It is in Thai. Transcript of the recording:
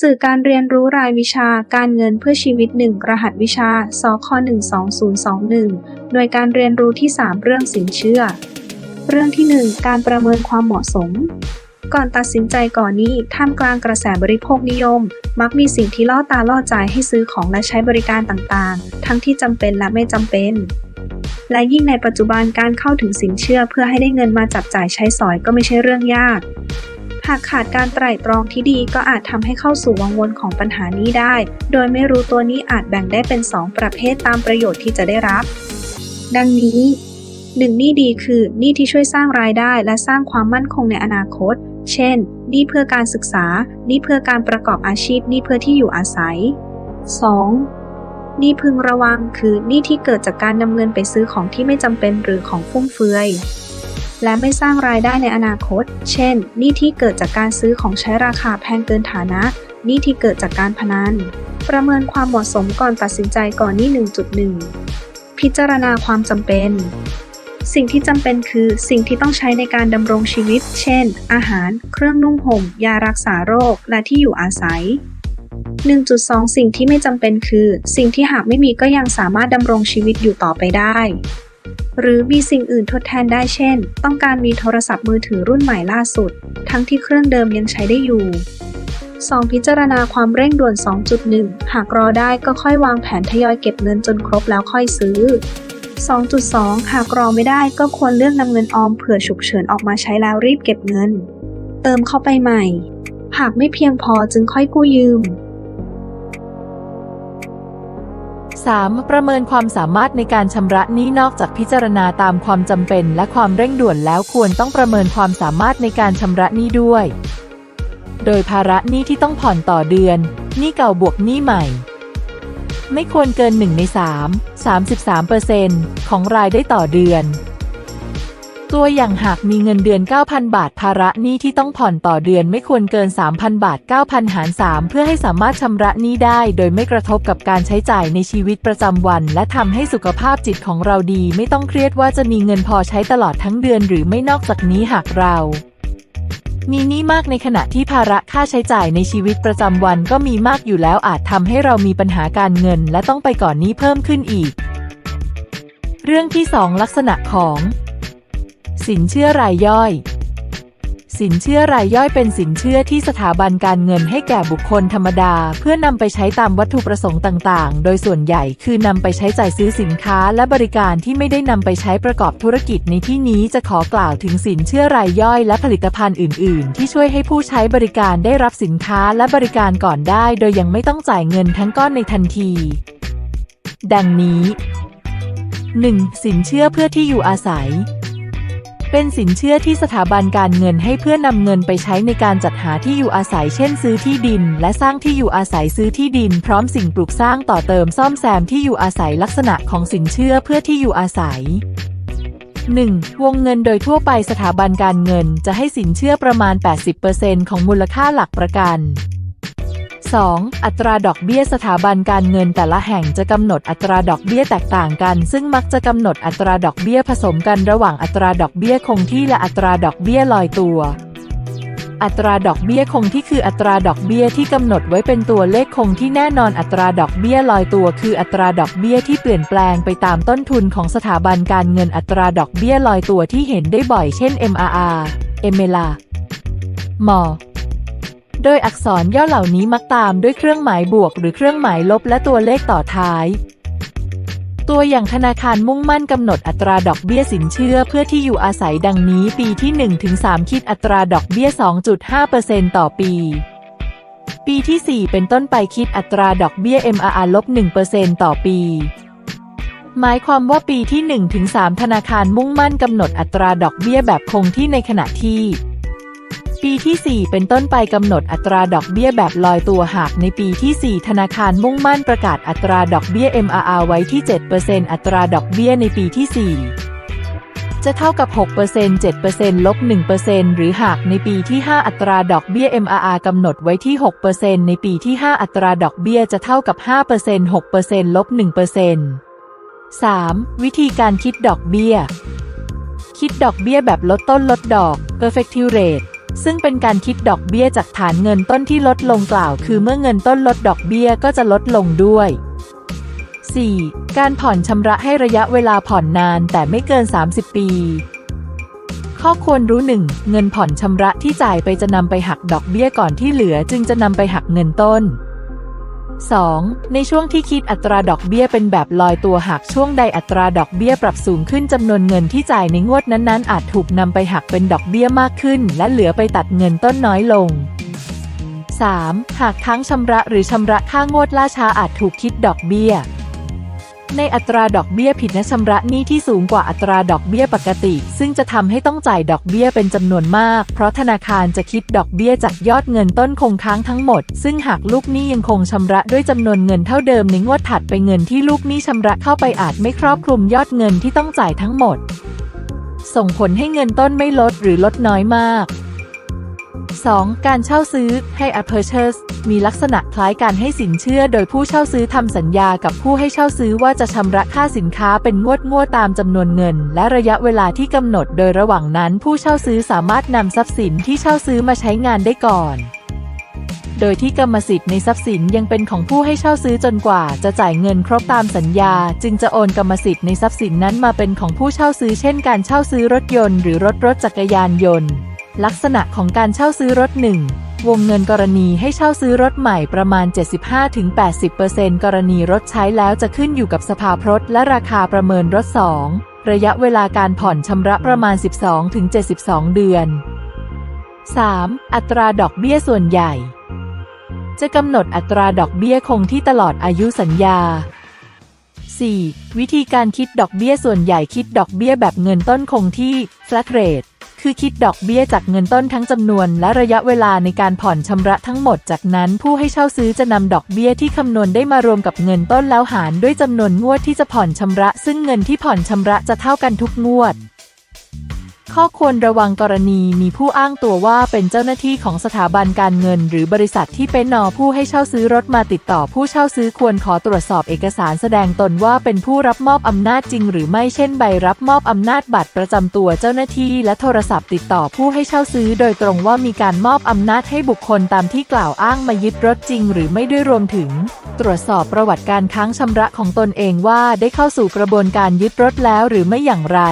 สื่อการเรียนรู้รายวิชาการเงินเพื่อชีวิต 1 รหัสวิชาสค12021 โดยการเรียนรู้ที่ 3 เรื่องสินเชื่อ เรื่องที่ 1 การประเมินความเหมาะสม ก่อนตัดสินใจก่อนนี้ท่ามกลางกระแสบริโภคนิยม มักมีสิ่งที่ล่อตาล่อใจให้ซื้อของและใช้บริการต่างๆ ทั้งที่จำเป็นและไม่จำเป็นและยิ่งในปัจจุบันการเข้าถึงสินเชื่อเพื่อให้ได้เงินมาจับจ่ายใช้สอยก็ไม่ใช่เรื่องยากากขาดการไตร่ตรองที่ดีก็อาจทำให้เข้าสู่วังวนของปัญหานี้ได้ โดยไม่รู้ตัวนี้อาจแบ่งได้เป็น 2 ประเภทตามประโยชน์ที่จะได้รับ ดังนี้หนึ่งหนี้ดีคือหนี้ที่ช่วยสร้างรายได้และสร้างความมั่นคงในอนาคต เช่นหนี้เพื่อการศึกษาหนี้เพื่อการประกอบอาชีพหนี้เพื่อที่อยู่อาศัย 2. หนี้พึงระวังคือหนี้ที่เกิดจากการนำเงินไปซื้อของที่ไม่จำเป็นหรือของฟุ่มเฟือย และไม่สร้างรายได้ในอนาคต เช่น หนี้ที่เกิดจากการซื้อของใช้ราคาแพงเกินฐานะ หนี้ที่เกิดจากการพนัน ประเมินความเหมาะสมก่อนตัดสินใจก่อนหนี้1.1 พิจารณาความจำเป็น สิ่งที่จำเป็นคือสิ่งที่ต้องใช้ในการดำรงชีวิต เช่น อาหาร เครื่องนุ่งห่ม ยารักษาโรค และที่อยู่อาศัย 1.2 สิ่งที่ไม่จำเป็นคือ สิ่งที่หากไม่มีก็ยังสามารถดำรงชีวิตอยู่ต่อไปได้ หรือมีสิ่งอื่นทดแทนได้เช่น ต้องการมีโทรศัพท์มือถือรุ่นใหม่ล่าสุด ทั้งที่เครื่องเดิมยังใช้ได้อยู่ 2. พิจารณาความเร่งด่วน 2.1 หากรอได้ก็ค่อยวางแผนทยอยเก็บเงินจนครบแล้วค่อยซื้อ 2.2 หากรอไม่ได้ก็ควรเลือกนำเงินออมเผื่อฉุกเฉินออกมาใช้แล้วรีบเก็บเงิน เติมเข้าไปใหม่ หากไม่เพียงพอจึงค่อยกู้ยืม 3. ประเมินความสามารถในการชำระหนี้นอกจากพิจารณาตามความจำเป็นและความเร่งด่วนแล้วควรต้องประเมินความสามารถในการชำระหนี้ด้วย โดยภาระหนี้ที่ต้องผ่อนต่อเดือนหนี้เก่าบวกหนี้ใหม่ ไม่ควรเกิน 1 ใน 3 33%ของรายได้ต่อเดือน ตัวอย่างหากมีเงินเดือน 9,000 บาท ภาระหนี้ที่ต้องผ่อนต่อเดือนไม่ควรเกิน 3,000 บาท 9,000 หาร 3 เพื่อให้สามารถชำระหนี้ได้ โดยไม่กระทบกับการใช้จ่ายในชีวิตประจำวัน และทำให้สุขภาพจิตของเราดี ไม่ต้องเครียดว่าจะมีเงินพอใช้ตลอดทั้งเดือน หรือไม่นอกจากนี้หากเรามีหนี้มากในขณะที่ภาระค่าใช้จ่ายในชีวิตประจำวันก็มีมากอยู่แล้วอาจทำให้เรามีปัญหาการเงิน และต้องไปก่อนหนี้เพิ่มขึ้นอีก เรื่องที่ 2 ลักษณะของ สินเชื่อรายย่อย สินเชื่อรายย่อยเป็นสินเชื่อที่สถาบันการเงินให้แก่บุคคลธรรมดา เพื่อนำไปใช้ตามวัตถุประสงค์ต่างๆ โดยส่วนใหญ่คือนำไปใช้จ่ายซื้อสินค้าและบริการที่ไม่ได้นำไปใช้ประกอบธุรกิจในที่นี้จะขอกล่าวถึงสินเชื่อรายย่อย และผลิตภัณฑ์อื่น ๆ ที่ช่วยให้ผู้ใช้บริการได้รับสินค้าและบริการก่อนได้ โดยยังไม่ต้องจ่ายเงินทั้งก้อนในทันที ดังนี้ 1. สินเชื่อเพื่อที่อยู่อาศัย เป็นสินเชื่อที่สถาบันการเงินให้เพื่อนำเงินไปใช้ในการจัดหาที่อยู่อาศัย เช่น ซื้อที่ดิน และสร้างที่อยู่อาศัยซื้อที่ดิน พร้อมสิ่งปลูกสร้างต่อเติมซ่อมแซมที่อยู่อาศัยลักษณะของสินเชื่อเพื่อที่อยู่อาศัย 1. วงเงินโดยทั่วไปสถาบันการเงินจะให้สินเชื่อประมาณ 80%ของมูลค่าหลักประกัน 2. อัตราดอกเบี้ยสถาบันการเงินแต่ละแห่งจะกำหนดอัตราดอกเบี้ยแตกต่างกัน ซึ่งมักจะกำหนดอัตราดอกเบี้ยผสมกันระหว่างอัตราดอกเบี้ยคงที่และอัตราดอกเบี้ยลอยตัว อัตราดอกเบี้ยคงที่คืออัตราดอกเบี้ยที่กำหนดไว้เป็นตัวเลขคงที่แน่นอนอัตราดอกเบี้ยลอยตัว คืออัตราดอกเบี้ยที่เปลี่ยนแปลงไปตามต้นทุนของสถาบันการเงินอัตราดอกเบี้ยลอยตัวที่เห็นได้บ่อยเช่น MRR MLA มอ โดยอักษรย่อเหล่านี้มักตามด้วยเครื่องหมายบวก หรือเครื่องหมายลบและตัวเลขต่อท้าย ตัวอย่างธนาคารมุ่งมั่นกำหนดอัตราดอกเบี้ยสินเชื่อเพื่อที่อยู่อาศัยดังนี้ ปีที่1ถึง3คิดอัตราดอกเบี้ย 2.5%ต่อปีปีที่ 4 เป็นต้นไปคิดอัตราดอกเบี้ย MRR ลบ1%ต่อปี หมายความว่าปีที่1ถึง3ธนาคารมุ่งมั่นกำหนดอัตราดอกเบี้ยแบบคงที่ในขณะที่ ปีที่ 4 เป็นต้นไปกำหนดอัตราดอกเบี้ยแบบลอยตัวหากในปีที่ 4 ธนาคารมุ่งมั่นประกาศอัตราดอกเบี้ย MRR ไว้ที่ 7%อัตราดอกเบี้ยในปีที่ 4จะเท่ากับ 6% 7%ลบ 1%หรือหากในปีที่ 5 อัตราดอกเบี้ย MRR กำหนดไว้ที่ 6%ในปีที่ 5 อัตราดอกเบี้ยจะเท่ากับ 5% 6%ลบ 1% 3. วิธีการคิดดอกเบี้ย คิดดอกเบี้ยแบบลดต้นลดดอก perfective rate ซึ่งเป็นการคิดดอกเบี้ยจากฐานเงินต้นที่ลดลงกล่าว คือเมื่อเงินต้นลดดอกเบี้ยก็จะลดลงด้วย 4. การผ่อนชำระให้ระยะเวลาผ่อนนานแต่ไม่เกิน 30 ปี ข้อควรรู้ 1. เงินผ่อนชำระที่จ่ายไปจะนำไปหักดอกเบี้ยก่อนที่เหลือจึงจะนำไปหักเงินต้น 2. ในช่วงที่คิดอัตราดอกเบี้ยเป็นแบบลอยตัวหากช่วงใดอัตราดอกเบี้ยปรับสูงขึ้นจำนวนเงินที่จ่ายในงวดนั้นๆ อาจถูกนำไปหักเป็นดอกเบี้ยมากขึ้น และเหลือไปตัดเงินต้นน้อยลง 3. หากทั้งชำระหรือชำระค่างวดล่าช้าอาจถูกคิดดอกเบี้ย ในอัตราดอกเบี้ยผิดและชำระหนี้ที่สูงกว่าอัตราดอกเบี้ยปกติ ซึ่งจะทำให้ต้องจ่ายดอกเบี้ยเป็นจำนวนมาก เพราะธนาคารจะคิดดอกเบี้ยจากยอดเงินต้นคงค้างทั้งหมด ซึ่งหากลูกหนี้ยังคงชำระด้วยจำนวนเงินเท่าเดิมในงวดถัดไปเงินที่ลูกหนี้ชำระเข้าไปอาจไม่ครอบคลุมยอดเงินที่ต้องจ่ายทั้งหมด ส่งผลให้เงินต้นไม่ลดหรือลดน้อยมาก 2. การเช่าซื้อให้ a purchase มีลักษณะคล้ายการให้สินเชื่อ โดยผู้เช่าซื้อทำสัญญากับผู้ให้เช่าซื้อว่าจะชำระค่าสินค้าเป็นงวดงวดตามจำนวนเงิน และระยะเวลาที่กำหนด โดยระหว่างนั้นผู้เช่าซื้อสามารถนำทรัพย์สินที่เช่าซื้อมาใช้งานได้ก่อน โดยที่กรรมสิทธิ์ในทรัพย์สินยังเป็นของผู้ให้เช่าซื้อจนกว่า จะจ่ายเงินครบตามสัญญา จึงจะโอนกรรมสิทธิ์ในทรัพย์สินนั้นมาเป็นของผู้เช่าซื้อเช่น การเช่าซื้อรถยนต์หรือรถรถจักรยานยนต์ ลักษณะของการเช่าซื้อรถหนึ่งวงเงินกรณีให้เช่าซื้อรถใหม่ประมาณ 75-80%กรณีรถใช้แล้วจะขึ้นอยู่กับสภาพรถและราคาประเมินรถ 2 ระยะเวลาการผ่อนชำระประมาณ 12-72 เดือน 3. อัตราดอกเบี้ยส่วนใหญ่ จะกำหนดอัตราดอกเบี้ยคงที่ตลอดอายุสัญญา 4. วิธีการคิดดอกเบี้ยส่วนใหญ่คิดดอกเบี้ยแบบเงินต้นคงที่ flat rate คือคิดดอกเบี้ยจากเงินต้นทั้งจำนวน และระยะเวลาในการผ่อนชำระทั้งหมด จากนั้นผู้ให้เช่าซื้อจะนำดอกเบี้ยที่คำนวณได้มารวมกับเงินต้นแล้วหารด้วยจำนวนงวดที่จะผ่อนชำระ ซึ่งเงินที่ผ่อนชำระจะเท่ากันทุกงวด ข้อควรระวังกรณีมีผู้อ้างตัวว่าเป็นเจ้าหน้าที่ของสถาบันการเงิน หรือบริษัทที่เป็นนอผู้ให้เช่าซื้อรถมาติดต่อผู้เช่าซื้อควรขอตรวจสอบเอกสารแสดงตนว่าเป็นผู้รับมอบอำนาจจริง หรือไม่เช่นใบรับมอบอำนาจบัตรประจำตัวเจ้าหน้าที่ และโทรศัพท์ติดต่อผู้ให้เช่าซื้อ โดยตรงว่ามีการมอบอำนาจให้บุคคลตามที่กล่าวอ้างมายึดรถจริง หรือไม่ด้วยรวมถึง ตรวจสอบประวัติการค้างชำระของตนเองว่าได้เข้าสู่กระบวนการยึดรถแล้วหรือไม่อย่างไร